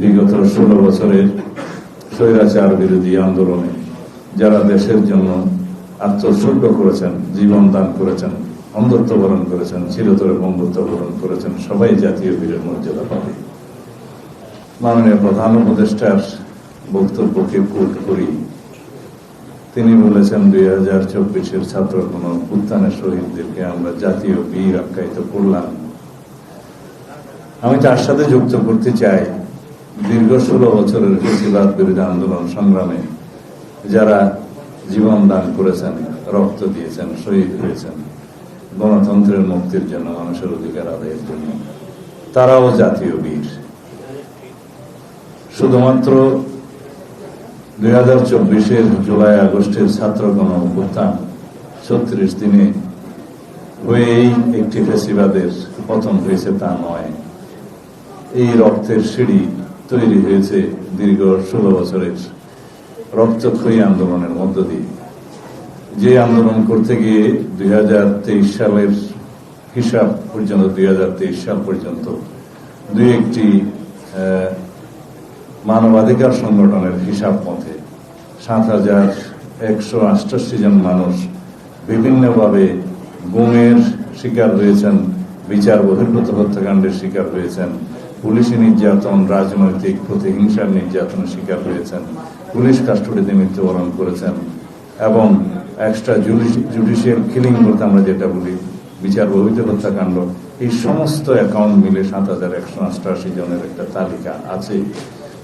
বিগত ষোলো বছরের স্বৈরাচার বিরোধী আন্দোলনে যারা দেশের জন্য আত্মোৎসর্গ করেছেন, জীবন দান করেছেন, অন্ধত্ব বরণ করেছেন, চিরতরে বন্ধুত্ব বরণ করেছেন, সবাই জাতীয় বীরের মর্যাদা পাবে। মাননীয় প্রধান উপদেষ্টার বক্তব্যকে কোট করি। তিনি বলেছেন, দুই হাজার চব্বিশের ছাত্র কোন উত্থানের শহীদদেরকে আমরা জাতীয় বীর আখ্যায়িত করলাম। আমি তার সাথে যুক্ত করতে চাই। দীর্ঘ ষোলো বছরের ফেসিবাদ বিরোধী আন্দোলন সংগ্রামে যারা জীবন দান করেছেন, রক্ত দিয়েছেন, শহীদ হয়েছেন, গণতন্ত্রের মুক্তির জন্য মানুষের অধিকার আদায়ের জন্য, তারাও জাতীয় বীর। শুধুমাত্র দুই হাজার চব্বিশের জুলাই আগস্টের ছাত্র গণ অভ্যুত্থান ছত্রিশ দিনে হয়েই একটি ফেসিবাদের পতন হয়েছে তা নয়। এই রক্তের সিঁড়ি তৈরি হয়েছে দীর্ঘ ষোলো বছরের রক্তক্ষয়ী আন্দোলনের মধ্য দিয়ে। যে আন্দোলন করতে গিয়ে দুই সালের হিসাব পর্যন্ত, দুই সাল পর্যন্ত দুই একটি মানবাধিকার সংগঠনের হিসাব মতে সাত হাজার একশো আটষট্টি জন মানুষ বিভিন্নভাবে গুমের শিকার হয়েছেন, বিচার বহির্ভূত হত্যাকাণ্ডের শিকার হয়েছেন পুলিশি নির্যাতন, রাজনৈতিক প্রতিহিংসার নির্যাতনের শিকার হয়েছেন, পুলিশ কাস্টডিতে মৃত্যুবরণ করেছেন এবং এক্সট্রা জুডিশিয়াল কিলিং বলতে আমরা যেটা বলি, বিচার বহির্ভূত হত্যাকাণ্ড, এই সমস্ত অ্যাকাউন্ট মিলে সাত হাজার একশো অষ্টআশি জনের একটা তালিকা আছে।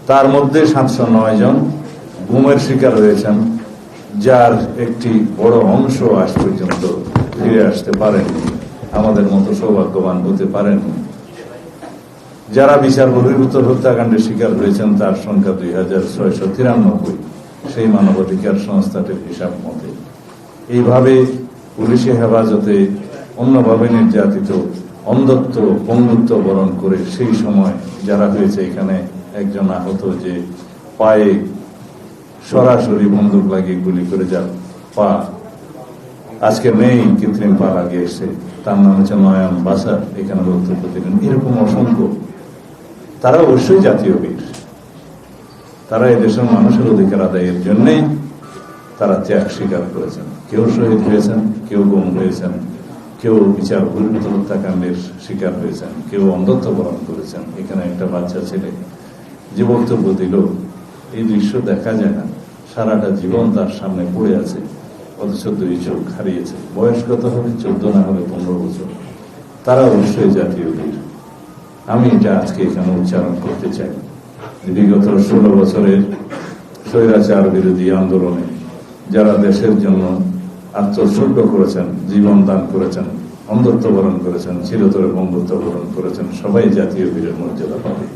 তার মধ্যে সাতশো নয় জন গুমের শিকার হয়েছেন, যার একটি বড় অংশ আজ পর্যন্ত ফিরে আসতে পারেন আমাদের মতো সৌভাগ্যবান হতে পারেননি। যারা বিচার বহির্ভূত হত্যাকাণ্ডের শিকার হয়েছেন, তার সংখ্যা দুই হাজার ছয়শো তিরানব্বই। সেই মানবাধিকার সংস্থাটির হিসাব মতে। এইভাবে পুলিশি হেফাজতে অন্যভাবে নির্যাতিত, অন্ধত্ব পঙ্গুত্ব বরণ করে সেই সময় যারা হয়েছে, এখানে একজন আহত যে পায়ে সরাসরি বন্দুক লাগিয়ে গুলি করে যার পা আজকে নেই কৃত্রিম পা লাগিয়ে এসে তার নাম হচ্ছে নয়ন বাসার। এখানে বক্তব্য দিলেন। এরকম অসংখ্য তারা অবশ্যই জাতীয় বীর। তারা এই দেশের মানুষের অধিকার আদায়ের জন্যই তারা ত্যাগ স্বীকার করেছেন। কেউ শহীদ হয়েছেন, কেউ গুম হয়েছেন, কেউ বিচার বহির্ভূত হত্যাকাণ্ডের শিকার হয়েছেন, কেউ অন্ধত্ব বরণ করেছেন। এখানে একটা বাচ্চা ছেলে, যে বক্তব্য দিল, এই দৃশ্য দেখা যায় না। সারাটা জীবন তার সামনে পড়ে আছে, অথচ দুই চোখ হারিয়েছে। বয়স কত হবে? চোদ্দ না হবে পনেরো বছর। তারা অবশ্যই জাতীয় আমি এটা আজকে এখানে উচ্চারণ করতে চাই। বিগত ষোলো বছরের স্বৈরাচার বিরোধী আন্দোলনে যারা দেশের জন্য আত্মসর্গ করেছেন, জীবন দান করেছেন, অন্ধত্ব বরণ করেছেন, চিরতরে বন্ধুত্ব বরণ করেছেন, সবাই জাতীয় বীরের মর্যাদা পাবে।